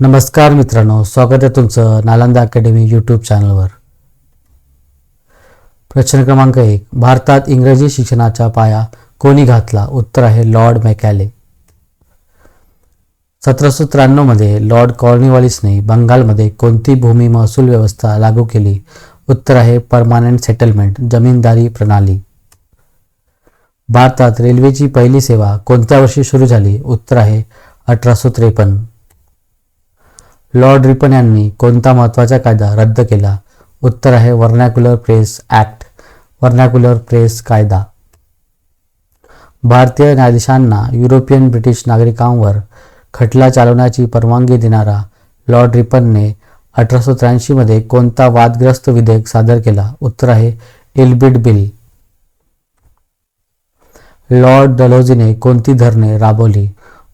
नमस्कार मित्रांनो स्वागत आहे तुमचं नालंदा अकॅडमी यूट्यूब चॅनलवर. प्रश्न क्रमांक एक भारतात इंग्रजी शिक्षणाचा पाया कोणी घातला? उत्तर आहे लॉर्ड मॅकॅले. सतराशे त्र्याण्णवमध्ये लॉर्ड कॉर्निवॉलिसने बंगालमध्ये कोणती भूमी महसूल व्यवस्था लागू केली? उत्तर आहे परमानंट सेटलमेंट जमीनदारी प्रणाली. भारतात रेल्वेची पहिली सेवा कोणत्या वर्षी सुरू झाली? उत्तर आहे अठराशे त्रेपन्न. लॉर्ड रिपन यांनी कोणता महत्त्वाचा कायदा रद्द केला? उत्तर आहे vernacular press act vernacular press कायदा. भारतीय न्यायाधीशांना युरोपियन ब्रिटिश नागरिकांवर खटला चालवण्याची परवानगी देणारा लॉर्ड रिपनने अठराशे त्र्याऐंशीमध्ये कोणता वादग्रस्त विधेयक सादर केला? उत्तर आहे इल्बिड बिल. लॉर्ड डलोजीने कोणती धरणे राबवली?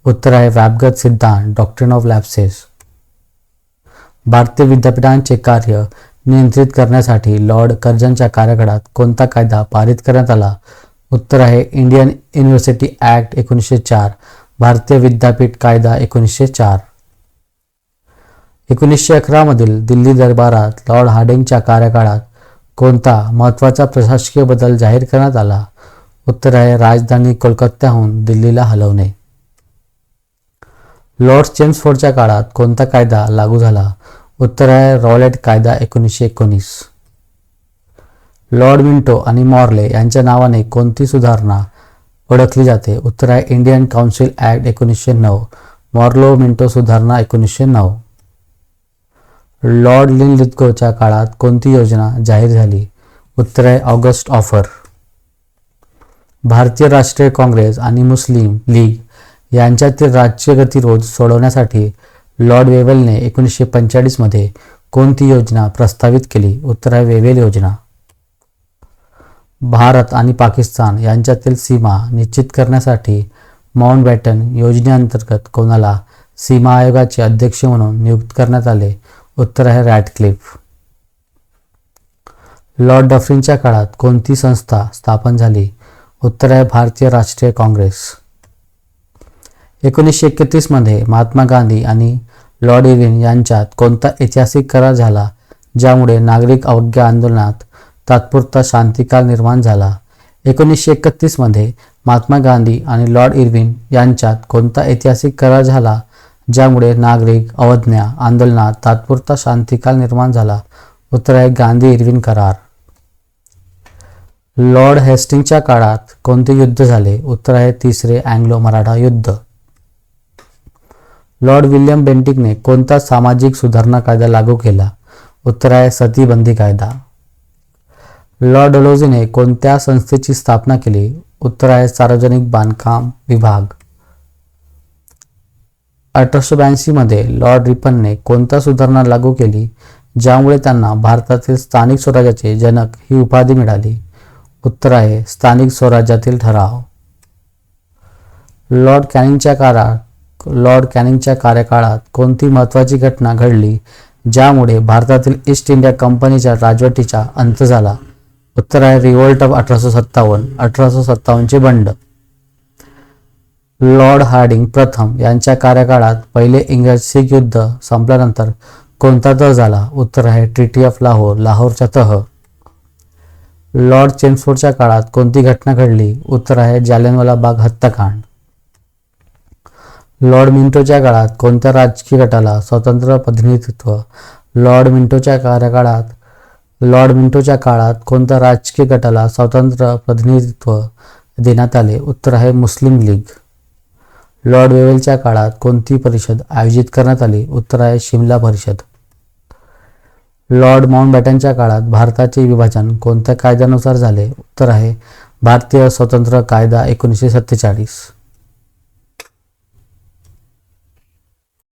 उत्तर आहे व्यापगत सिद्धांत डॉक्ट्रिन ऑफ लॅप्सेस. भारतीय विद्यापीठांचे कार्य नियंत्रित करण्यासाठी लॉर्ड कर्जनच्या कार्यकाळात कोणता कायदा पारित करण्यात आला? उत्तर आहे इंडियन युनिव्हर्सिटी ॲक्ट एकोणीसशे चार भारतीय विद्यापीठ कायदा एकोणीसशे चार. एकोणीसशे अकरामधील दिल्ली दरबारात लॉर्ड हार्डिंगच्या कार्यकाळात कोणता महत्त्वाचा प्रशासकीय बदल जाहीर करण्यात आला? उत्तर आहे राजधानी कोलकात्याहून दिल्लीला हलवणे. लॉर्ड चेम्सफोर्डच्या काळात कोणता कायदा लागू झाला? उत्तर आहे रॉलेट कायदा एकोणीसशे एकोणीस. लॉर्ड मिंटो आणि मॉर्ले यांच्या नावाने कोणती सुधारणा ओळखली जाते? उत्तर आहे इंडियन काउन्सिल ॲक्ट एकोणीसशे नऊ. मॉर्लो मिंटो सुधारणा एकोणीसशे नऊ. लॉर्ड लिन लिथकोच्या काळात कोणती योजना जाहीर झाली? उत्तर आहे ऑगस्ट ऑफर. भारतीय राष्ट्रीय काँग्रेस आणि मुस्लिम लीग यांच्यातील राज्य गतिरोध सोडवण्यासाठी लॉर्ड वेवेलने एकोणीसशे पंचेचाळीसमध्ये कोणती योजना प्रस्तावित केली? उत्तर आहे वेवेल योजना. भारत आणि पाकिस्तान यांच्यातील सीमा निश्चित करण्यासाठी माउंट बॅटन योजनेअंतर्गत कोणाला सीमा आयोगाचे अध्यक्ष म्हणून नियुक्त करण्यात आले? उत्तर आहे रॅटक्लिफ लॉर्ड डफरींच्या काळात कोणती संस्था स्थापन झाली? उत्तर आहे भारतीय राष्ट्रीय काँग्रेस. एकोणीसशे एकतीसमध्ये महात्मा गांधी आणि लॉर्ड इर्विन यांच्यात कोणता ऐतिहासिक करार झाला ज्यामुळे नागरिक अवज्ञा आंदोलनात तात्पुरता शांतिकाल निर्माण झाला? एकोणीसशे एकतीसमध्ये महात्मा गांधी आणि लॉर्ड इर्विन यांच्यात कोणता ऐतिहासिक करार झाला ज्यामुळे नागरिक अवज्ञा आंदोलनात तात्पुरता शांतिकाल निर्माण झाला? उत्तर आहे गांधी इर्विन करार. लॉर्ड हेस्टिंगच्या काळात कोणते युद्ध झाले? उत्तर आहे तिसरे अँग्लो मराठा युद्ध. लॉर्ड विल्यम बेंटिकने कोणता सामाजिक सुधारणा कायदा लागू केला? उत्तर आहे सतीबंदी कायदा. लॉर्ड डलोजीने कोणत्या संस्थेची स्थापना केली? उत्तर आहे सार्वजनिक बांधकाम विभाग. अठराशे ब्याऐंशीमध्ये लॉर्ड रिपनने कोणता सुधारणा लागू केली? ज्यामुळे त्यांना भारतातील स्थानिक स्वराज्याचे जनक ही उपाधी मिळाली. उत्तर आहे स्थानिक स्वराज्यातील ठराव. लॉर्ड कॅनिंगच्या काळात लॉर्ड कॅनिंगच्या कार्यकाळात कोणती महत्त्वाची घटना घडली ज्यामुळे भारतातील ईस्ट इंडिया कंपनीच्या राजवटीचा अंत झाला? उत्तर आहे रिव्होल्ट ऑफ अठराशे सत्तावन्न अठराशे सत्तावन्नचे बंड. लॉर्ड हार्डिंग प्रथम यांच्या कार्यकाळात पहिले इंग्रज शीख युद्ध संपल्यानंतर कोणता तह झाला? उत्तर आहे ट्रिटी ऑफ लाहोर लाहोरचा तह. लॉर्ड चेम्सफोर्डच्या काळात कोणती घटना घडली? उत्तर आहे जालियनवाला बाग हत्याकांड. लॉर्ड मिंटोच्या काळात कोणत्या राजकीय गटाला स्वतंत्र प्रतिनिधित्व? लॉर्ड मिंटोच्या कार्यकाळात लॉर्ड मिंटोच्या काळात कोणत्या राजकीय गटाला स्वतंत्र प्रतिनिधित्व देण्यात आले? उत्तर आहे मुस्लिम लीग. लॉर्ड वेवेलच्या काळात कोणती परिषद आयोजित करण्यात आली? उत्तर आहे शिमला परिषद. लॉर्ड माउंटबॅटनच्या काळात भारताचे विभाजन कोणत्या कायद्यानुसार झाले? उत्तर आहे भारतीय स्वतंत्र कायदा एकोणीसशे सत्तेचाळीस.